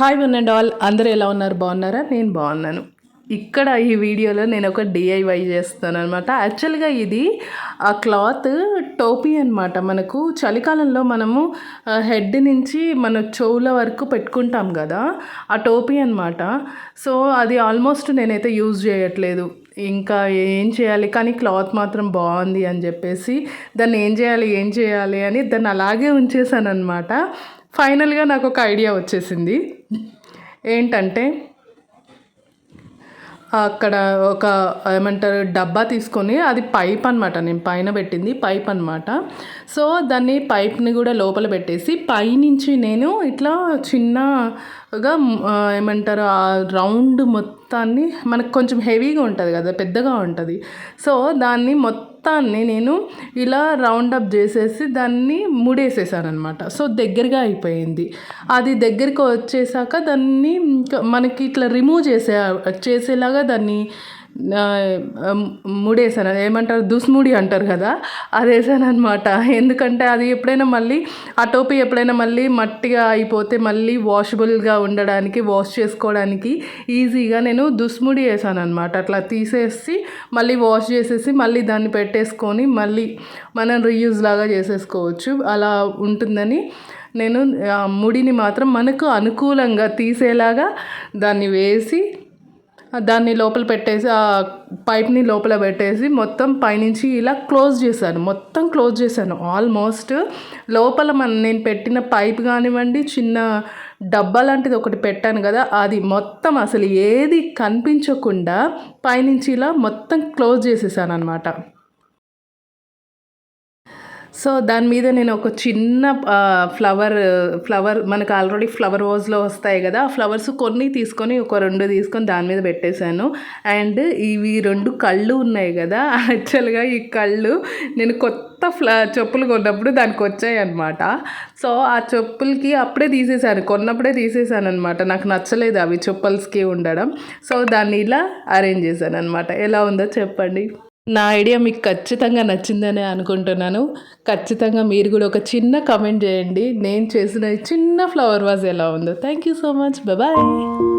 Hi one and all. అందరూ ఎలా ఉన్నారు? బాగున్నారా? నేను బాగున్నాను. ఇక్కడ ఈ వీడియోలో నేను ఒక డిఐవై చేస్తాను అనమాట యాక్చువల్గా ఇది ఆ క్లాత్ టోపీ అనమాట మనకు చలికాలంలో మనము హెడ్ నుంచి మన చెవుల వరకు పెట్టుకుంటాం కదా ఆ టోపీ అనమాట సో అది ఆల్మోస్ట్ నేనైతే యూజ్ చేయట్లేదు. ఇంకా ఏం చేయాలి? కానీ క్లాత్ మాత్రం బాగుంది అని చెప్పేసి దాన్ని ఏం చేయాలి? ఏం చేయాలి? అని దాన్ని అలాగే ఉంచేసాను అనమాట ఫైనల్గా నాకు ఒక ఐడియా వచ్చేసింది. ఏంటంటే అక్కడ ఒక ఏమంటారు డబ్బా తీసుకొని అది పైప్ అనమాట నేను పైన పెట్టింది పైప్ అనమాట సో దాన్ని పైప్ని కూడా లోపల పెట్టేసి పైనుంచి నేను ఇట్లా చిన్నగా ఏమంటారు ఆ రౌండ్ మొత్తాన్ని మనకు కొంచెం హెవీగా ఉంటుంది కదా పెద్దగా ఉంటుంది. సో దాన్ని మొత్తాన్ని నేను ఇలా రౌండ్ అప్ చేసేసి దాన్ని ముడేసేసానమాట సో దగ్గరగా అయిపోయింది. అది దగ్గరికి వచ్చేసాక దాన్ని ఇంకా మనకి ఇట్లా రిమూవ్ చేసే చేసేలాగా దాన్ని ముడేసాను అది ఏమంటారు? దుస్ముడి అంటారు కదా అది వేసాను అనమాట ఎందుకంటే అది ఎప్పుడైనా మళ్ళీ ఆ టోపీ ఎప్పుడైనా మళ్ళీ మట్టిగా అయిపోతే మళ్ళీ వాషబుల్గా ఉండడానికి వాష్ చేసుకోవడానికి ఈజీగా నేను దుస్ముడి వేసాను అనమాట అట్లా తీసేసి మళ్ళీ వాష్ చేసేసి మళ్ళీ దాన్ని పెట్టేసుకొని మళ్ళీ మనం రీయూజ్ లాగా చేసేసుకోవచ్చు. అలా ఉంటుందని నేను ఆ ముడిని మాత్రం మనకు అనుకూలంగా తీసేలాగా దాన్ని వేసి దాన్ని లోపల పెట్టేసి ఆ పైప్ని లోపల పెట్టేసి మొత్తం పైనుంచి ఇలా క్లోజ్ చేశాను. మొత్తం క్లోజ్ చేశాను. ఆల్మోస్ట్ లోపల మన నేను పెట్టిన పైప్ కానివ్వండి చిన్న డబ్బా లాంటిది ఒకటి పెట్టాను కదా అది మొత్తం అసలు ఏది కనిపించకుండా పైనుంచి ఇలా మొత్తం క్లోజ్ చేసేసాను అనమాట సో దాని మీద నేను ఒక చిన్న ఫ్లవర్ ఫ్లవర్ మనకు ఆల్రెడీ ఫ్లవర్ వాజ్లో వస్తాయి కదా ఆ ఫ్లవర్స్ కొన్ని తీసుకొని ఒక రెండు తీసుకొని దాని మీద పెట్టేశాను. అండ్ ఇవి రెండు కళ్ళు ఉన్నాయి కదా యాక్చువల్గా ఈ కళ్ళు నేను కొత్త ఫ్ల చెప్పులు కొన్నప్పుడు దానికి వచ్చాయి అనమాట సో ఆ చెప్పులకి అప్పుడే తీసేసాను కొన్నప్పుడే తీసేసాను అనమాట నాకు నచ్చలేదు అవి చెప్పుల్స్కి ఉండడం. సో దాన్ని ఇలా అరేంజ్ చేశాను అనమాట ఎలా ఉందో చెప్పండి. నా ఐడియా మీకు ఖచ్చితంగా నచ్చిందనే అనుకుంటున్నాను. ఖచ్చితంగా మీరు కూడా ఒక చిన్న కమెంట్ చేయండి. నేను చేసిన చిన్న ఫ్లవర్ వాజ్ ఎలా ఉందో. Thank you so much bye